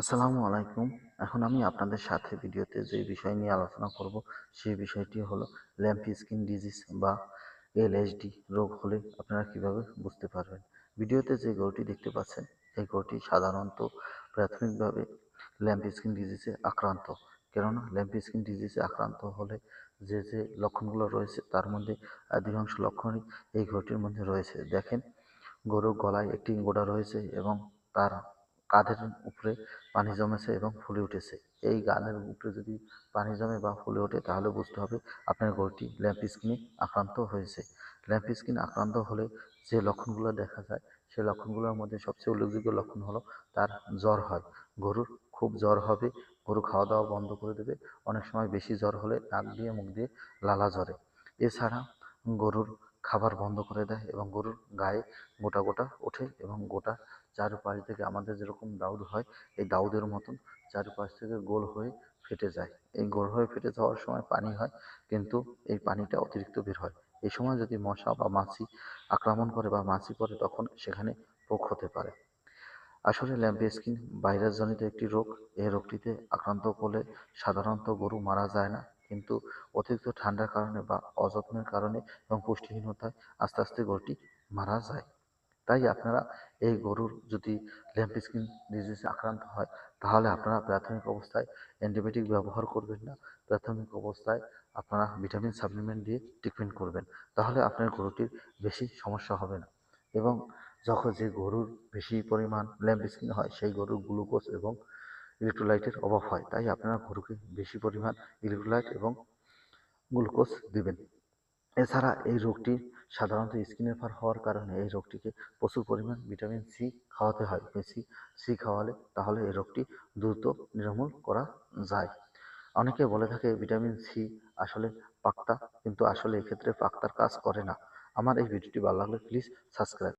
আসসালামু আলাইকুম। এখন আমি আপনাদের সাথে ভিডিওতে যে বিষয় নিয়ে আলোচনা করব, সেই বিষয়টি হলো ল্যাম্পি স্কিন ডিজিজ বা এলএসডি রোগ হলে আপনারা কীভাবে বুঝতে পারবেন? ভিডিওতে যে গরুটি দেখতে পাচ্ছেন, এই গরুটি সাধারণত প্রাথমিকভাবে ল্যাম্পি স্কিন ডিজিজে আক্রান্ত। কেননা ল্যাম্পি স্কিন ডিজিজে আক্রান্ত হলে যে যে লক্ষণগুলো রয়েছে, তার মধ্যে অধিকাংশ লক্ষণই এই গরুটির মধ্যে রয়েছে। দেখেন, গরুর গলায় একটি গোড়া রয়েছে এবং তার কাঁধের উপরে পানি জমেছে এবং ফুলে উঠেছে। এই গানের উপরে যদি পানি জমে বা ফুলে ওঠে, তাহলে বুঝতে হবে আপনার গরুটি ল্যাম্প স্কিনে আক্রান্ত হয়েছে। ল্যাম্প স্কিন আক্রান্ত হলে যে লক্ষণগুলো দেখা যায়, সেই লক্ষণগুলোর মধ্যে সবচেয়ে উল্লেখযোগ্য লক্ষণ হলো তার জ্বর হয়। গরুর খুব জ্বর হবে, গরু খাওয়া দাওয়া বন্ধ করে দেবে। অনেক সময় বেশি জ্বর হলে নাক দিয়ে, মুখ দিয়ে লালা জ্বরে। এছাড়া গরুর খাবার বন্ধ করে দেয় এবং গরুর গায়ে গোটা গোটা ওঠে এবং গোটা চারপাশ থেকে আমাদের যেরকম দাউদ হয়, এই দাউদের মতন চারপাশ থেকে গোল হয়ে ফেটে যায়। এই গোল হয়ে ফেটে যাওয়ার সময় পানি হয়, কিন্তু এই পানিটা অতিরিক্ত বের হয়। এই সময় যদি মশা বা মাছি আক্রমণ করে বা মাছি পড়ে, তখন সেখানে পোক হতে পারে। আসলে ল্যাম্পি স্কিন ভাইরাসজনিত একটি রোগ। এই রোগটিতে আক্রান্ত করলে সাধারণত গরু মারা যায় না। কিন্তু অতিরিক্ত ঠান্ডার কারণে বা অযত্নের কারণে এবং পুষ্টিহীনতায় আস্তে আস্তে গরুটি মারা যায়। তাই আপনারা এই গরুর যদি ল্যাম্প স্কিন ডিজিজে আক্রান্ত হয়, তাহলে আপনারা প্রাথমিক অবস্থায় অ্যান্টিবায়োটিক ব্যবহার করবেন না। প্রাথমিক অবস্থায় আপনারা ভিটামিন সাপ্লিমেন্ট দিয়ে ট্রিটমেন্ট করবেন। তাহলে আপনার গরুটির বেশি সমস্যা হবে না। এবং যখন যে গরুর বেশি পরিমাণ ল্যাম্প স্কিন হয়, সেই গরুর গ্লুকোজ এবং ইলেকট্রোলাইটের অভাব হয়, তাই আপনারা গরুকে বেশি পরিমাণ ইলেকট্রোলাইট এবং গ্লুকোজ দেবেন। এছাড়া এই রোগটি সাধারণত স্কিনের ফার হওয়ার কারণে এই রোগটিকে প্রচুর পরিমাণ ভিটামিন সি খাওয়াতে হয়, বেশি সি খাওয়ালে তাহলে এই রোগটি দ্রুত নির্মূল করা যায়। অনেকে বলে থাকে ভিটামিন সি আসলে পাক্তা, কিন্তু আসলে এক্ষেত্রে পাক্তার কাজ করে না। আমার এই ভিডিওটি ভালো লাগলে প্লিজ সাবস্ক্রাইব